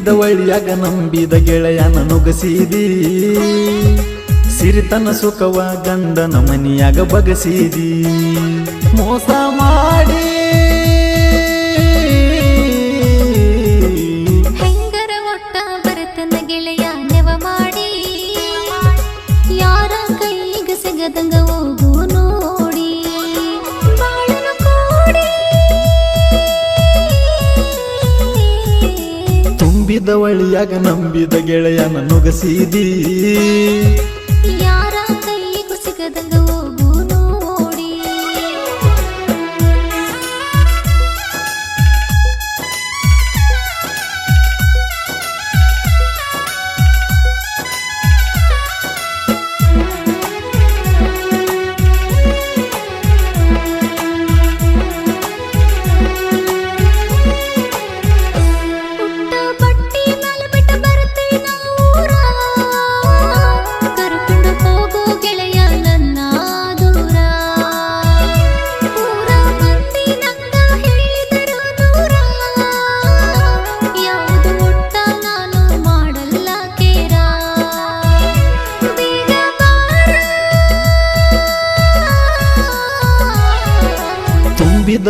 ತುಂಬಿದ ಒಳ್ಳಿಯಾಗ ನಂಬಿದ ಗೆಳೆಯನ ನುಗಸಿದಿ ಸಿರಿತನ ಸುಖವ ಗಂಡನ ಮನಿಯಾಗ ಬಗಸಿದಿ ಮೋಸ ಮಾಡಿ ತುಂಬಿದ ಒಳ್ಳಿಯಾಗ ನಂಬಿದ ಗೆಳೆಯನ ನುಗಸಿದಿ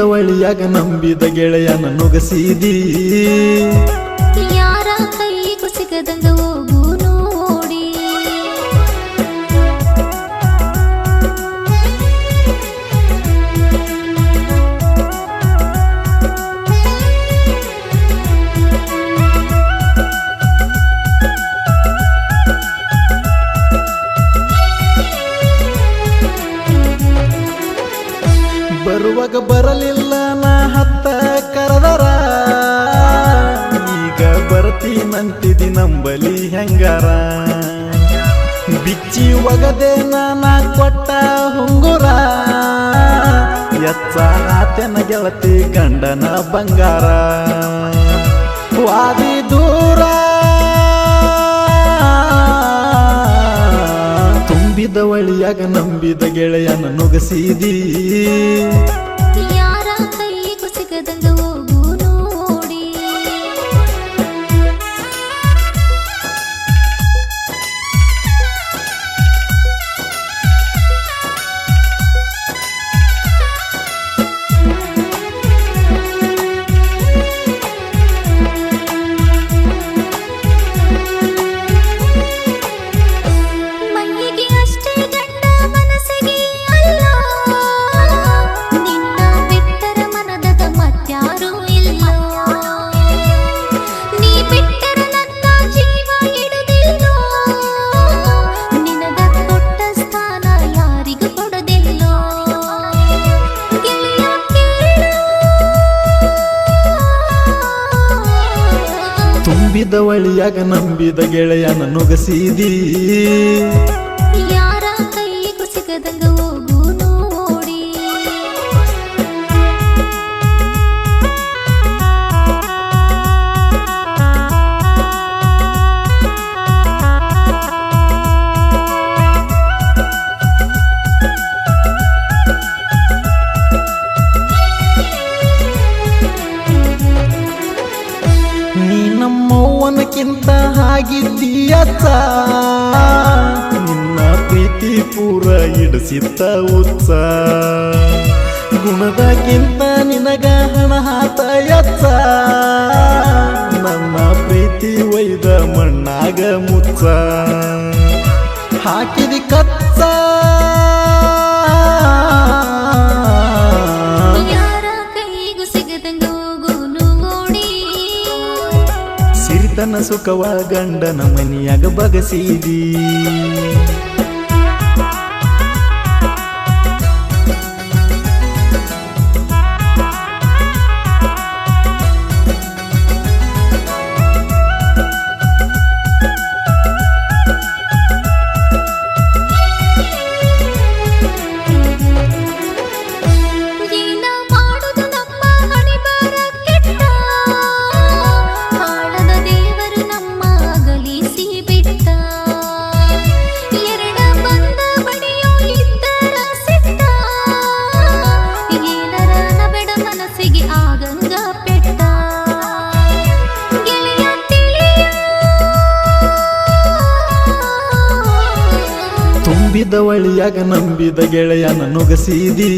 ತುಂಬಿದ ಒಳ್ಳಿಯಾಗ ನಂಬಿದ ಗೆಳೆಯನ ನುಗಸಿದೀ. ಯಾರ ಕೈ ಸಿಗದಂಗ ಹೋಗು ಬರುವಾಗ ಬರಲಿಲ್ಲ ನಾ ಹತ್ತ ಕರೆದರ. ಈಗ ಬರ್ತೀನಂತಿದಿ ನಂಬಲಿ ಹೆಂಗಾರ. ಬಿಚ್ಚಿ ಒಗದೆ ನಾ ಕೊಟ್ಟ ಹುಂಗುರ. ಎತ್ತ ಆತನ ಗೆಳತಿ ಗಂಡನ ಬಂಗಾರ. ವಾದಿ ದೂರ ತುಂಬಿದ ಒಳಿಯಾಗ ನಂಬಿದ ಗೆಳೆಯನ ನುಗಸಿದಿ. ಒಳಿಯಾಗ ನಂಬಿದ ಗೆಳೆಯನ ನುಗಸಿದಿ ನಮ್ಮವ್ವನಕ್ಕಿಂತ ಆಗಿದ್ದೀಯ ನಿನ್ನ ಪ್ರೀತಿ ಪೂರ ಇಡಿಸಿತ್ತ ಉತ್ಸ ಗುಣದಕ್ಕಿಂತ ನಿನಗ ಹಣ ಹಾತಯಚ್ಚ ಸಿರಿತನ ಸುಖವ ಗಂಡನ ಮನಿಯಾಗ ಬಗಸಿದಿ. ನಂಬಿದ ಒಳಿಯಾಗ ನಂಬಿದ ಗೆಳೆಯನ ನುಗಸಿದೀ.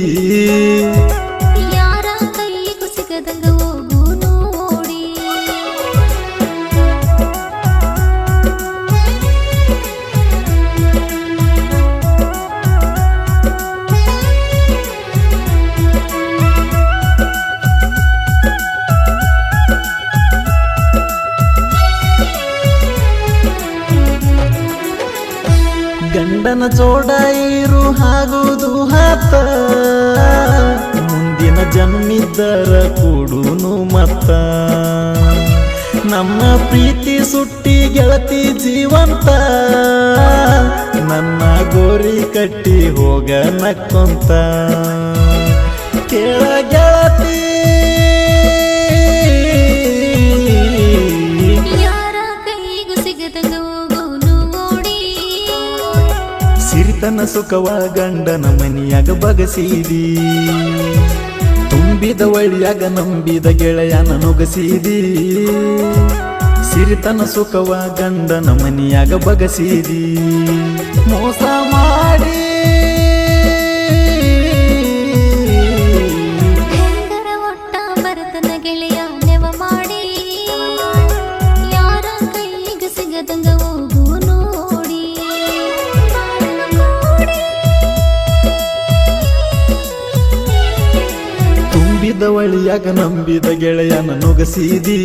ಗಂಡನ ಜೋಡ ಇರು ಆಗುವುದು ಹಾತ ಮುಂದಿನ ಜನ್ಮಿದ್ದರ ಕೂಡುನು ಮತ್ತ. ನಮ್ಮ ಪ್ರೀತಿ ಸುಟ್ಟಿ ಗೆಳತಿ ಜೀವಂತ. ನನ್ನ ಗೋರಿ ಕಟ್ಟಿ ಹೋಗ ನಕ್ಕೊಂತ ಕೇಳ ಸುಖವ ಗಂಡನ ಮನಿಯಾಗ ಬಗಸಿದಿ. ತುಂಬಿದ ಒಳಿಯಾಗ ನಂಬಿದ ಗೆಳೆಯನ ನುಗಸಿದಿ. ಸಿರಿತನ ಸುಖವ ಗಂಡನ ಮನಿಯಾಗ ಬಗಸಿದಿ. ಮೋಸ ಮಾಡಿ. ಗೆಳೆಯ? ಒಳಿಯಾಗ ನಂಬಿದ ಗೆಳೆಯನ ನುಗಸಿದಿ.